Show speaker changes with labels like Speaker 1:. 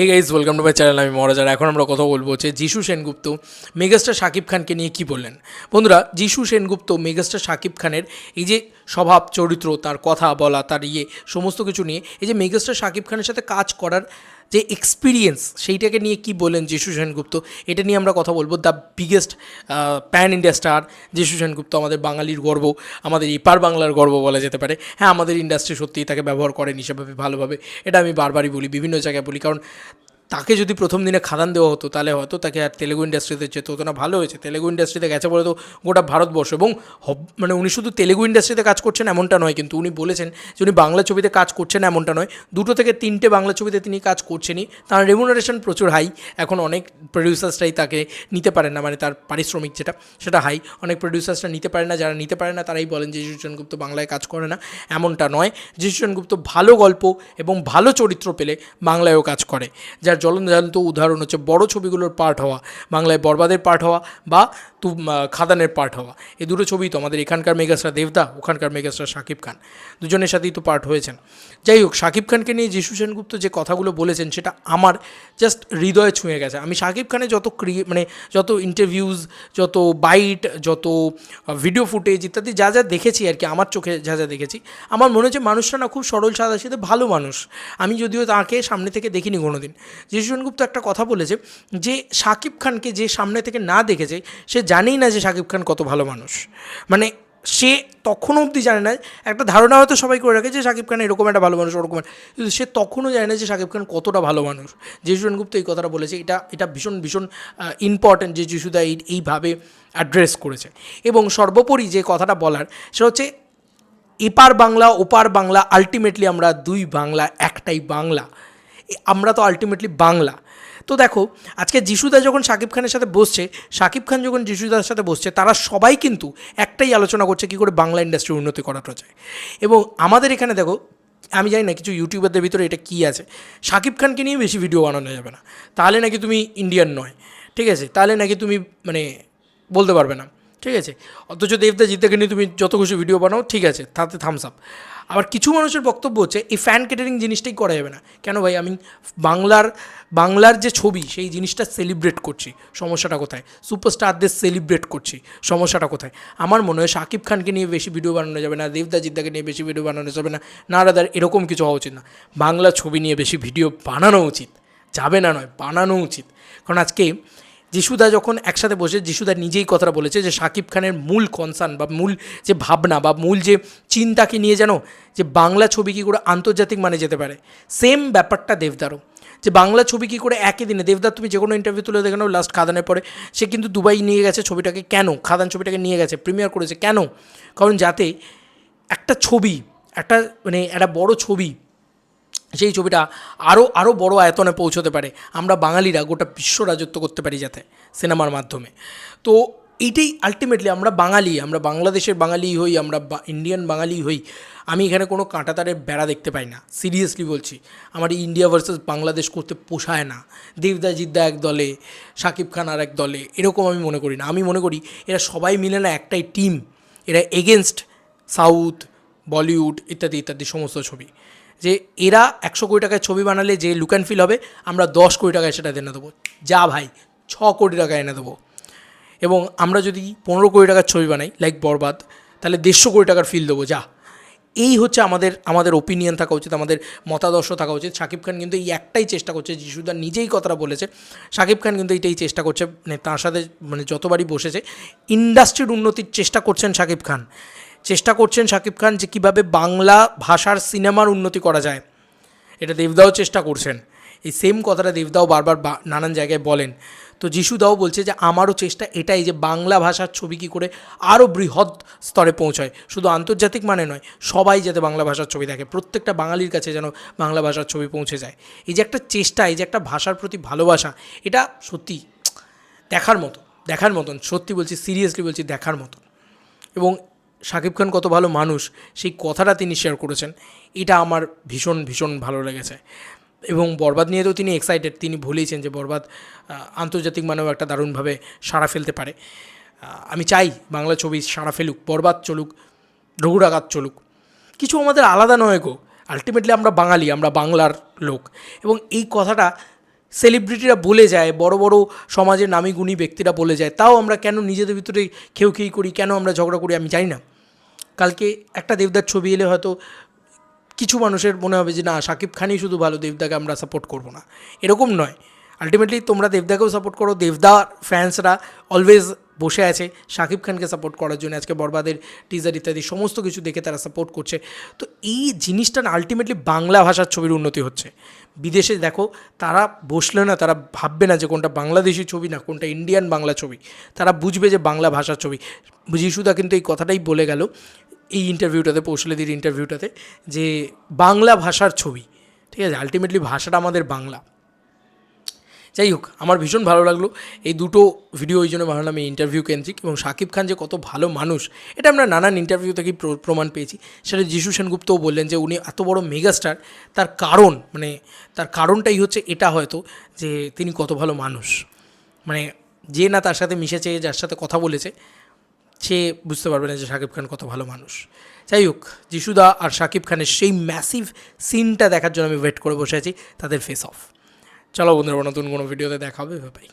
Speaker 1: Hey guys welcome to my channel আমি মহারাজার এখন আমরা কথা বলব হচ্ছে যিশু সেনগুপ্ত, মেগাস্টার শাকিব খানকে নিয়ে কি বললেন? বন্ধুরা, যিশু সেনগুপ্ত, মেগাস্টার শাকিব খানের এই যে স্বভাব, চরিত্র, তার কথা বলা, তার ইয়ে সমস্ত কিছু নিয়ে এই যে মেগাস্টার শাকিব খানের সাথে কাজ করার যে এক্সপিরিয়েন্স সেইটাকে নিয়ে কি বলেন যিশু সেনগুপ্ত? এটা নিয়ে আমরা কথা বলব। The biggest pan India star Jisshu Sengupta আমাদের বাঙালির গর্ব, আমাদের ইপার বাংলার গর্ব বলা যেতে পারে। হ্যাঁ আমাদের ইন্ডাস্ট্রি সত্যিই তাকে ব্যবহার করেন হিসেবে ভালোভাবে। এটা আমি বারবারই বলি, বিভিন্ন জায়গায় বলি। কারণ তাকে যদি প্রথম দিনে খাদান দেওয়া হতো, তাহলে হয়তো তাকে আর তেলেগু ইন্ডাস্ট্রিতে যেতে হতো না, ভালো হয়েছে। তেলেগু ইন্ডাস্ট্রিতে গেছে বলে তো গোটা ভারতবর্ষ এবং মানে উনি শুধু তেলেগু ইন্ডাস্ট্রিতে কাজ করছেন এমনটা নয়, কিন্তু উনি বলেছেন যে উনি বাংলা ছবিতে কাজ করছেন এমনটা নয়। দুটো থেকে তিনটে বাংলা ছবিতে তিনি কাজ করছেনই। তার রেমুনারেশন প্রচুর হাই এখন অনেক প্রডিউসার্সরাই তাকে নিতে পারেন না মানে তার পারিশ্রমিক যেটা, সেটা হাই অনেক প্রডিউসার্সরা নিতে পারে না, যারা নিতে পারে না, তারাই বলেন যে যিশু সেনগুপ্ত বাংলায় কাজ করে না, এমনটা নয়। যিশু সেনগুপ্ত ভালো গল্প এবং ভালো চরিত্র পেলে বাংলায়ও কাজ করে, যার জ্বলন্ত উদাহরণ হচ্ছে বড় ছবিগুলোর পার্ট হওয়া বাংলায় বরবাদের পার্ট হওয়া বা তু খাদানের পার্ট হওয়া। এই দুটো ছবি তো আমাদের এখানকার মেগাস্টার দেবদা, ওখানকার মেগাস্টার শাকিব খান। দুজনের সাথেই তো পার্ট হয়েছেন। যাই হোক, শাকিব খানকে নিয়ে যিশু সেনগুপ্ত যে কথাগুলো বলেছেন, সেটা আমার জাস্ট হৃদয়ে ছুঁয়ে গেছে। আমি শাকিব খানের যত ক্রিয়ে মানে যত ইন্টারভিউজ যত বাইট যত ভিডিও ফুটেজ ইত্যাদি যা যা দেখেছি আর কি, আমার চোখে যা যা দেখেছি, আমার মনে হচ্ছে মানুষটা না খুব সরল সাদা সিধে ভালো মানুষ। আমি যদিও তাকে সামনে থেকে দেখিনি কোনোদিন। যিশু সেনগুপ্ত একটা কথা বলেছে যে, শাকিব খানকে যে সামনে থেকে না দেখেছে, সে জানেই না যে শাকিব খান কত ভালো মানুষ। মানে সে তখনও অবধি জানে না, একটা ধারণা হয়তো সবাই করে রাখে যে শাকিব খান এরকম একটা ভালো মানুষ, ওরকম কিন্তু সে তখনও জানে না যে শাকিব খান কতটা ভালো মানুষ। যিশু গুপ্ত এই কথাটা বলেছে, এটা এটা ভীষণ ভীষণ ইম্পর্ট্যান্ট যে যিশুদা এই এইভাবে অ্যাড্রেস করেছে। এবং সর্বোপরি যে কথাটা বলার, সেটা হচ্ছে এপার বাংলা, ওপার বাংলা আলটিমেটলি আমরা দুই বাংলা, একটাই বাংলা। আমরা তো আলটিমেটলি বাংলা। তো দেখো, আজকে যিশুদা যখন শাকিব খানের সাথে বসছে শাকিব খান যখন যিশুদার সাথে বসছে, তারা সবাই কিন্তু একটাই আলোচনা করছে কী করে বাংলা ইন্ডাস্ট্রি উন্নতি করাটা যায় এবং আমাদের এখানে দেখো, আমি জানি না কিছু ইউটিউবারদের ভিতরে এটা কী আছে। শাকিব খানকে নিয়ে বেশি ভিডিও বানানো যাবে না। তাহলে নাকি তুমি ইন্ডিয়ান নয়, ঠিক আছে? তাহলে নাকি তুমি মানে বলতে পারবে না। ঠিক আছে? অথচ দেবদা জিদ্দাকে নিয়ে তুমি যত খুশি ভিডিও বানাও, ঠিক আছে, তাতে থামস আপ আবার কিছু মানুষের বক্তব্য হচ্ছে, এই ফ্যান কেটারিং জিনিসটাই করা যাবে না। কেন ভাই? আমি বাংলার বাংলার যে ছবি, সেই জিনিসটা সেলিব্রেট করছি। সমস্যাটা কোথায়? সুপারস্টারদের সেলিব্রেট করছি। সমস্যাটা কোথায়? আমার মনে হয় শাকিব খানকে নিয়ে বেশি ভিডিও বানানো যাবে না, দেবদা জিদ্দাকে নিয়ে বেশি ভিডিও বানানো যাবে না। না রাদার এরকম কিছু হওয়া উচিত না। বাংলা ছবি নিয়ে বেশি ভিডিও বানানো উচিত। যাবে না নয়, বানানো উচিত। কারণ আজকে যিশুদা যখন একসাথে বসে, যিশুদা নিজেই কথাটা বলেছে যে শাকিব খানের মূল কনসার্ন বা মূল যে ভাবনা বা মূল যে চিন্তাকে নিয়ে জানো যে বাংলা ছবি কী করে আন্তর্জাতিক মানে যেতে পারে। সেম ব্যাপারটা দেবদারও। যে বাংলা ছবি কী করে একই দিনে, দেবদার তুমি যে কোনো ইন্টারভিউ তুলে দেখে নাও লাস্ট খাদানের পরে। সে কিন্তু দুবাই নিয়ে গেছে ছবিটাকে কেন? খাদান ছবিটাকে নিয়ে গেছে প্রিমিয়ার করেছে কেন? কারণ যাতে একটা ছবি, একটা মানে একটা বড় ছবি সেই ছবিটা আরও আরও বড় আয়তনে পৌঁছতে পারে। আমরা বাঙালিরা গোটা বিশ্ব রাজত্ব করতে পারি যাতে সিনেমার মাধ্যমে। তো এইটাই আলটিমেটলি আমরা বাঙালি, আমরা বাংলাদেশের বাঙালি হই, আমরা ইন্ডিয়ান বাঙালি হই। আমি এখানে কোনো কাঁটাতারের বেড়া দেখতে পাই না। সিরিয়াসলি বলছি, আমার এই ইন্ডিয়া ভার্সেস বাংলাদেশ করতে পোষায় না। দেবদা জিদ্দা এক দলে শাকিব খান আর এক দলে, এরকম আমি মনে করি না। আমি মনে করি এরা সবাই মিলে না একটাই টিম এরা এগেনস্ট সাউথ বলিউড ইত্যাদি ইত্যাদি সমস্ত ছবি। যে এরা একশো কোটি টাকায় ছবি বানালে যে লুক অ্যান্ড ফিল হবে, আমরা দশ কোটি টাকায় সেটা এনে দেবো। যা ভাই, ছ কোটি টাকা এনে দেবো। এবং আমরা যদি পনেরো কোটি টাকার ছবি বানাই লাইক বরবাদ, তাহলে দেড়শো কোটি টাকার ফিল দেবো, যা। এই হচ্ছে আমাদের আমাদের ওপিনিয়ন থাকা উচিত, আমাদের মতাদর্শ থাকা উচিত। শাকিব খান কিন্তু এই একটাই চেষ্টা করছে, যিশুদার নিজেই কথাটা বলেছে। শাকিব খান কিন্তু এইটাই চেষ্টা করছে মানে তার সাথে মানে যতবারই বসেছে ইন্ডাস্ট্রির উন্নতির চেষ্টা করছেন শাকিব খান। চেষ্টা করছেন শাকিব খান যে কীভাবে বাংলা ভাষার সিনেমার উন্নতি করা যায়। এটা দেবদাও চেষ্টা করছেন। এই সেম কথাটা দেবদাও বারবার নানান জায়গায় বলেন। তো যিশুদাও বলছে যে, আমারও চেষ্টা এটাই যে বাংলা ভাষার ছবি কী করে আরও বৃহৎ স্তরে পৌঁছায়। শুধু আন্তর্জাতিক মানে নয়, সবাই যাতে বাংলা ভাষার ছবি দেখে। প্রত্যেকটা বাঙালির কাছে যেন বাংলা ভাষার ছবি পৌঁছে যায়। এই যে একটা চেষ্টা, এই যে একটা ভাষার প্রতি ভালোবাসা, এটা সত্যি দেখার মতো, দেখার মতন। সত্যি বলছি সিরিয়াসলি বলছি, দেখার মতন। এবং শাকিব খান কত ভালো মানুষ, সেই কথাটা তিনি শেয়ার করেছেন। এটা আমার ভীষণ ভীষণ ভালো লেগেছে। এবং বরবাদ নিয়ে তো তিনি এক্সাইটেড তিনি ভুলেইছেন যে বরবাদ আন্তর্জাতিক মানেও একটা দারুণভাবে সাড়া ফেলতে পারে। আমি চাই বাংলা ছবি সাড়া ফেলুক, বরবাদ চলুক, রঘুরাঘাত চলুক। কিছু আমাদের আলাদা নয় গো আলটিমেটলি আমরা বাঙালি, আমরা বাংলার লোক। এবং এই কথাটা সেলিব্রিটিরা বলে যায়, বড় বড় সমাজের নামী গুণী ব্যক্তিরা বলে যায়, তাও আমরা কেন নিজেদের ভিতরে খেউ খেই করি, কেন আমরা ঝগড়া করি আমি জানি না। কালকে একটা দেবদার ছবি এলে হয়তো কিছু মানুষের মনে হবে যে, না শাকিব খানই শুধু ভালো, দেবদাকে আমরা সাপোর্ট করব না। এরকম নয়। আলটিমেটলি তোমরা দেবদাকেও সাপোর্ট করো। দেবদার ফ্যান্সরা অলওয়েজ বসে আছে শাকিব খানকে সাপোর্ট করার জন্য, আজকে বরবাদের টিজার ইত্যাদি সমস্ত কিছু দেখে তারা সাপোর্ট করছে। তো এই জিনিসটা না আলটিমেটলি বাংলা ভাষার ছবির উন্নতি হচ্ছে। বিদেশে দেখো, তারা বসলে না, তারা ভাববে না যে কোনটা বাংলাদেশি ছবি না কোনটা ইন্ডিয়ান বাংলা ছবি। তারা বুঝবে যে বাংলা ভাষার ছবি। যিশুদা কিন্তু এই কথাটাই বলে গেল এই ইন্টারভিউটাতে পৌশলেদির ইন্টারভিউটাতে যে বাংলা ভাষার ছবি। ঠিক আছে? আলটিমেটলি ভাষাটা আমাদের বাংলা। যাই হোক, আমার ভীষণ ভালো লাগল। এই দুটো ভিডিও ওই জন্য বানালাম এই ইন্টারভিউ কেন্দ্রিক এবং শাকিব খান যে কত ভালো মানুষ, এটা আমরা নানান ইন্টারভিউ থেকেই প্র- প্রমাণ পেয়েছি। সেটা যিশু সেনগুপ্তও বললেন যে উনি এত বড় মেগাস্টার তার কারণ মানে তার কারণটাই হচ্ছে এটা হয়তো যে তিনি কত ভালো মানুষ। মানে যে না তার সাথে মিশেছে, যার সাথে কথা বলেছে, সে বুঝতে পারবে না যে শাকিব খান কত ভালো মানুষ। যাই হোক যিশুদা আর শাকিব খানের সেই ম্যাসিভ সিনটা দেখার জন্য আমি ওয়েট করে বসে আছি, তাদের ফেস অফ চলো বন্ধুরা নতুন কোনো ভিডিওতে দেখা হবে বাই